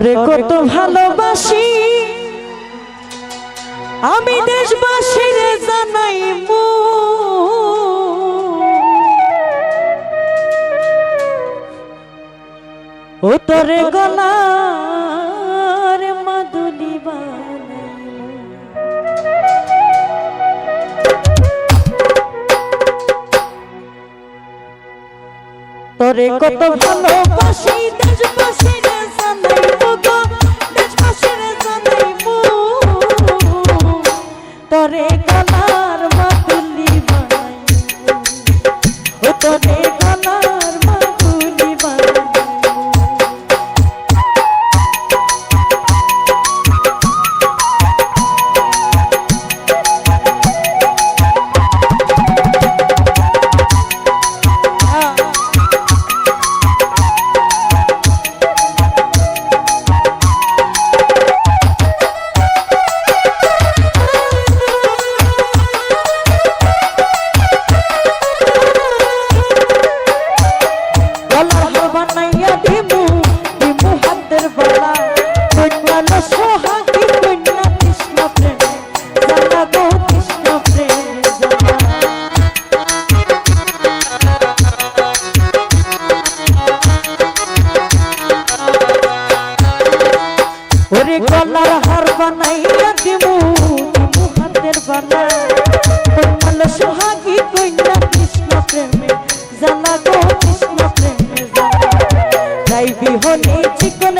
তোরে কত ভালোবাসি। আমি দেশবাসীর জানাই ও তোরে গলা। তোরে কত ভালোবাসি দেশবাসী রে জানাই গো দেশবাসী রে তোরে কত মনে চিকন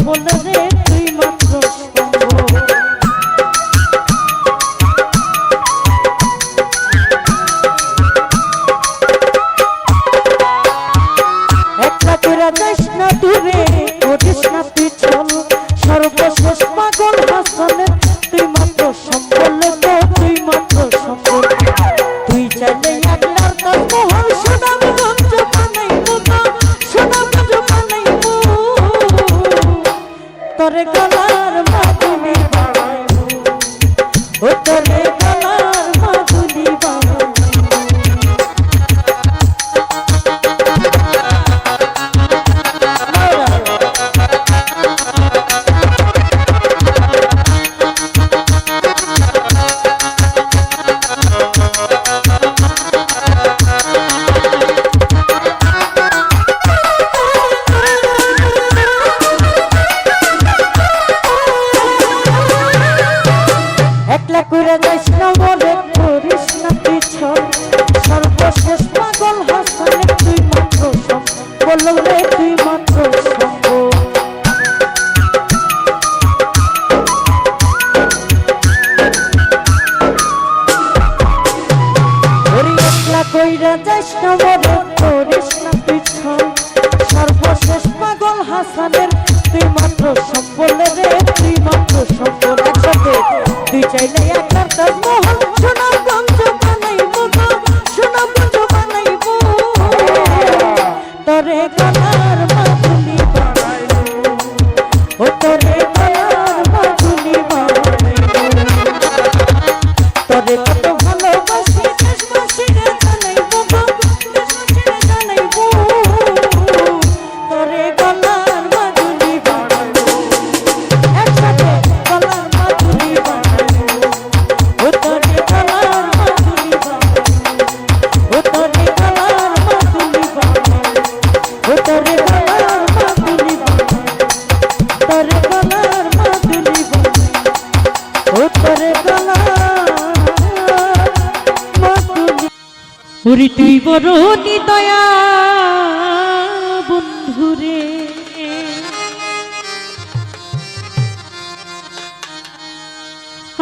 ভোল রে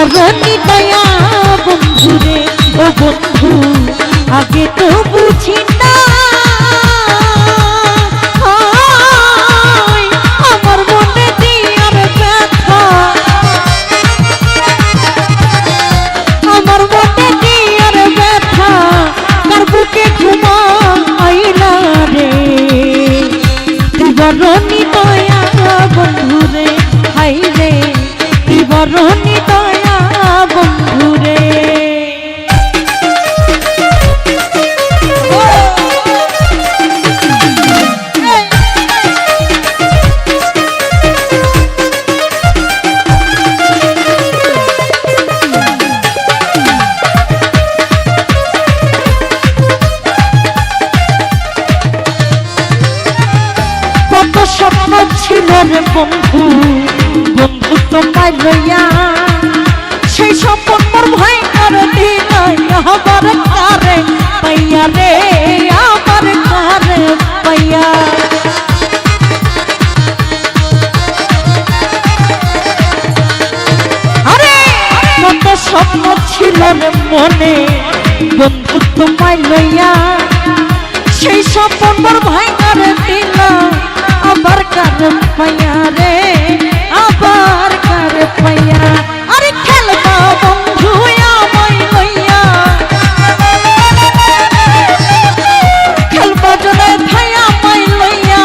ধরণী দয়া বন্ধুরে ও বন্ধু আগে তো স্বপ্ন ছিল মনে। বন্ধু তোমায় লইয়া সেই স্বপ্ন বর ভাই করে দিল। আবার কার পাইয়া রে? আবার কার পাইয়া? আরে খেলবা বন্ধু, আমায় লইয়া। খেলবা জনে ভাই, আমায় লইয়া।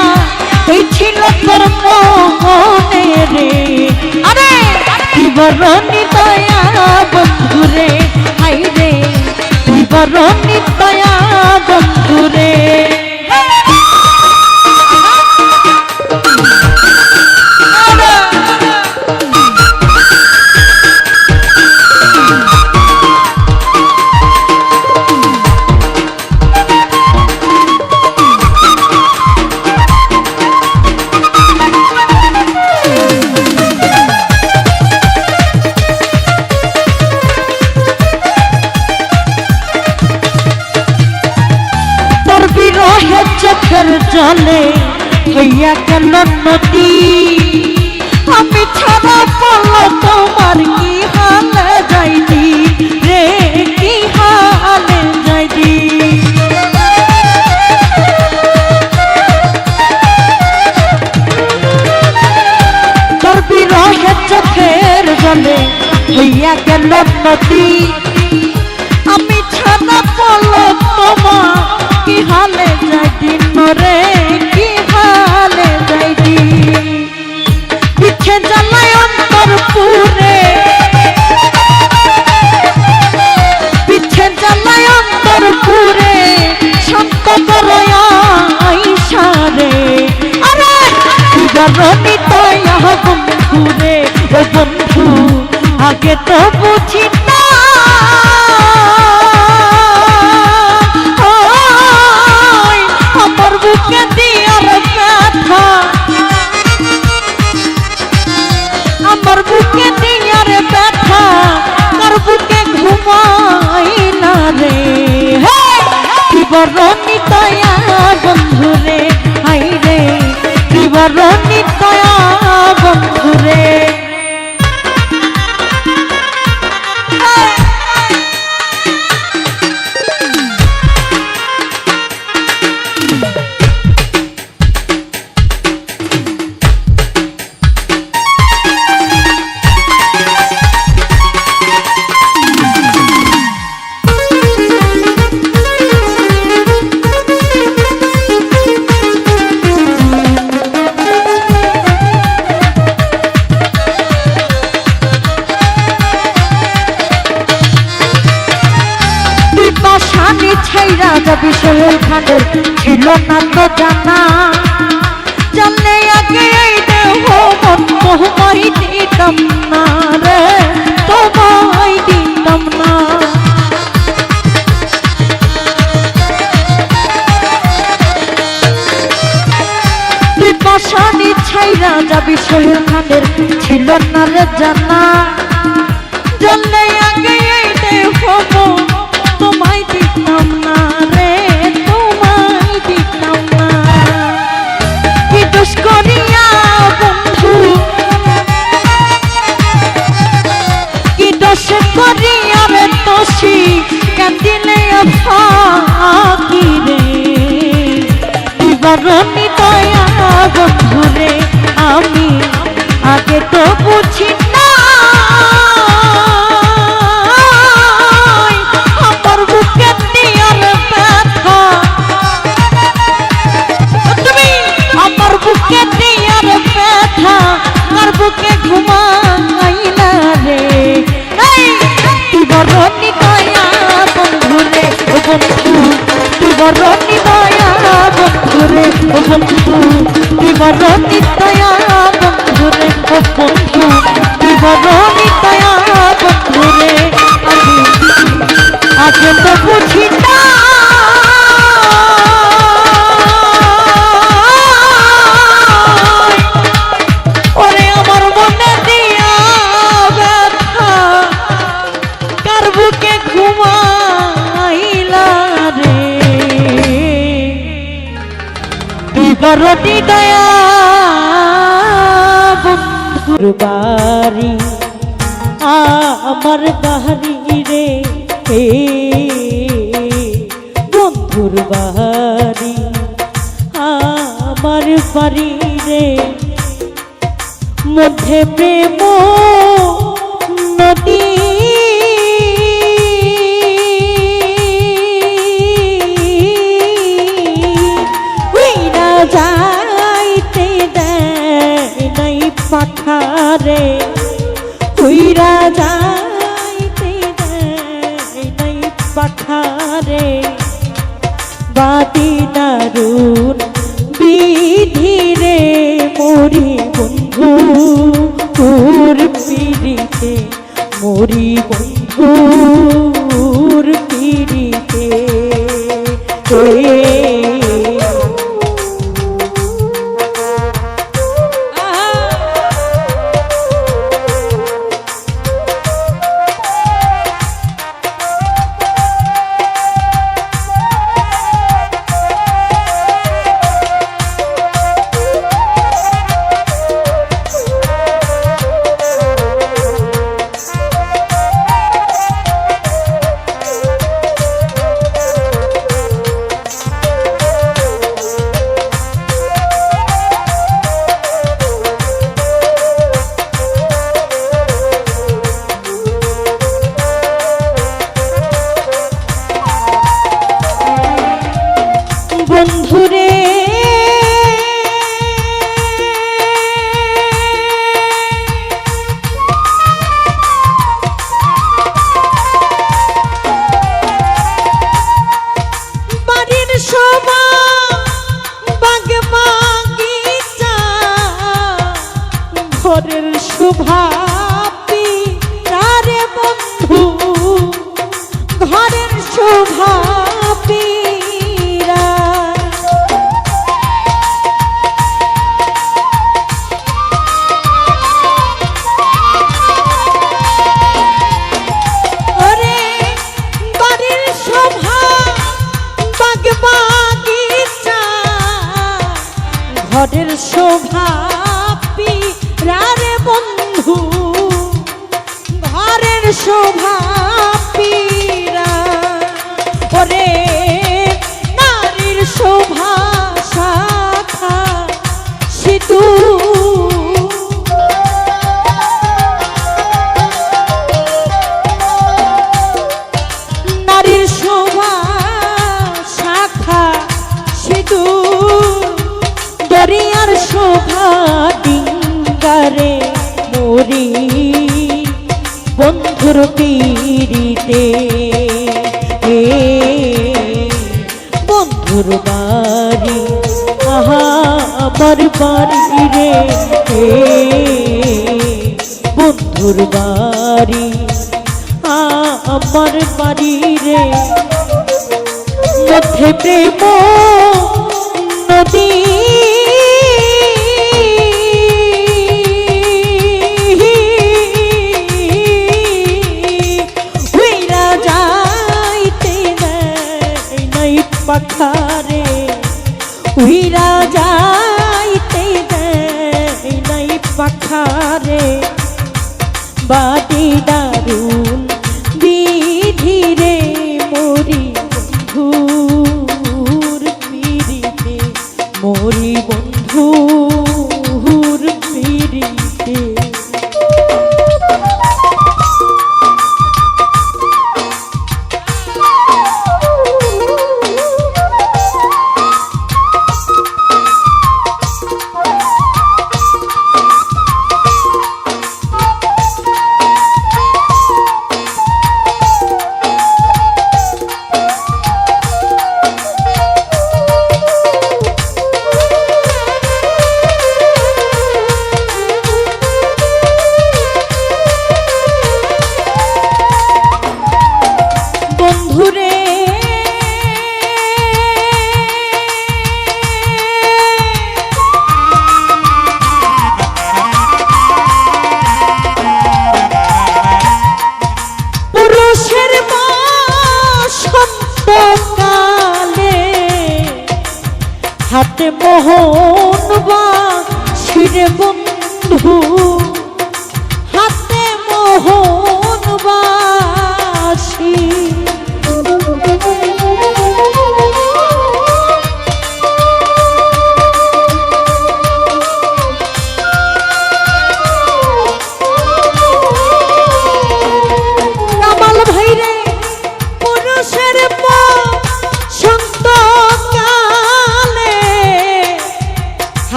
এই ছিল তোর মনে রে। আরে বরণ করণী দয়া বন্ধুরে। রাজা বিষয়ের খানের, ছিল না রে জানা। জন্যে আগে এইতে হব তোমায় দিতাম না রে, তোমায় দিতাম না। কি দোষ করিয়া বন্ধু? কি দোষ করিয়া রে দোষী? কান্দিলে ফাঁকি রে। বরণী topo. হে প্রেম নদী। যাইতে দেয় নাই পাখারে হুইরা যাইতে দেয় নাই পাখারে বাতি দারুণ 你 পাখারে উইরা যাইতে দেয় নাই পাখারে। বাদি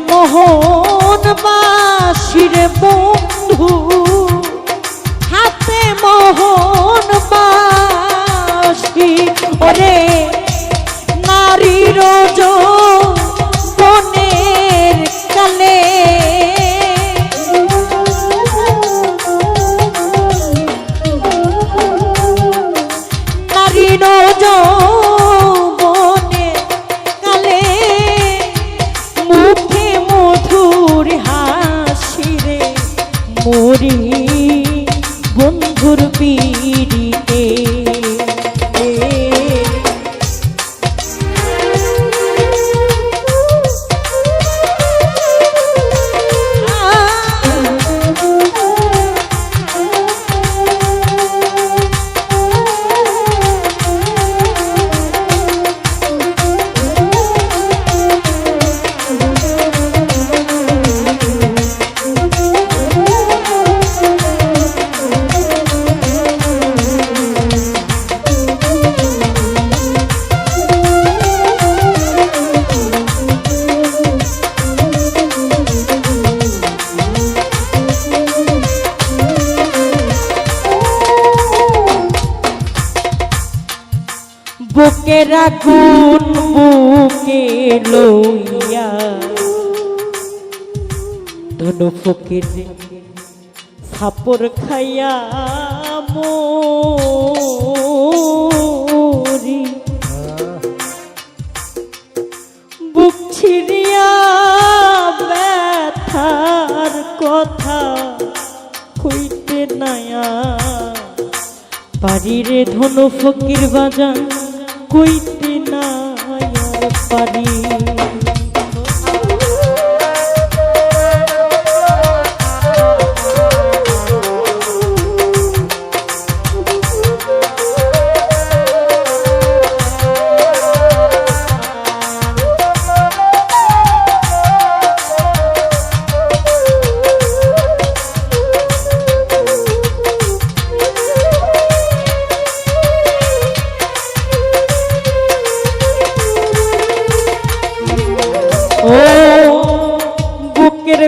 মোহন ধনু ফকির সাপর খাইয়া মরি। বুক ছিড়িয়া ব্যথার কথা কইতে নায়া। পারি রে ধনু ফকির বাজান, কইতে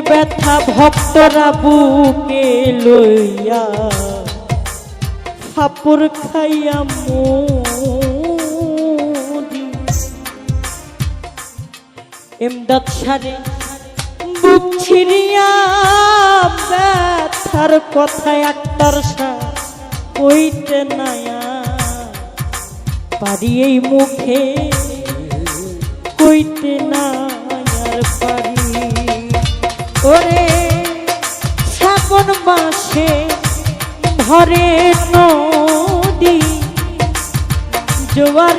ব্যথা ভক্তরা বুকে লইয়া ফাপুর খাইয়া এমদাদ সারে বুক ছিড়িয়া ব্যথার কথা একটার সা কইতে নায়া। পারি এই মুখে কইতে না পারি। ওরে শ্রাবণ মাসে ভরে নদী জোয়ারে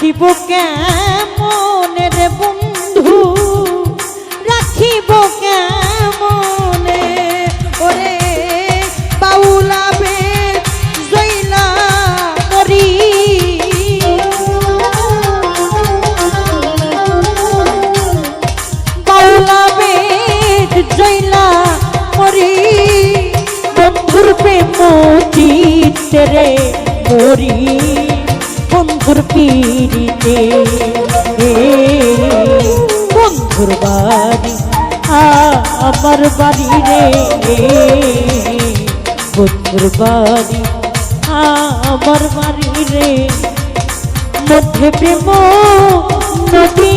রাখিব কেমনে রে বন্ধু? রাখিব কেমনে? ওরে বাউলাবে জৈলা করি। বাউলাবে জৈলা করি। বন্ধুর প্রেম চিত্তে রে মরি। বন্ধুর পিড়িতে। বন্ধুর বাড়ি আমার বাড়ি রে। বন্ধুর বাড়ি আমার বাড়ি রে। মধ্যে প্রেম নদী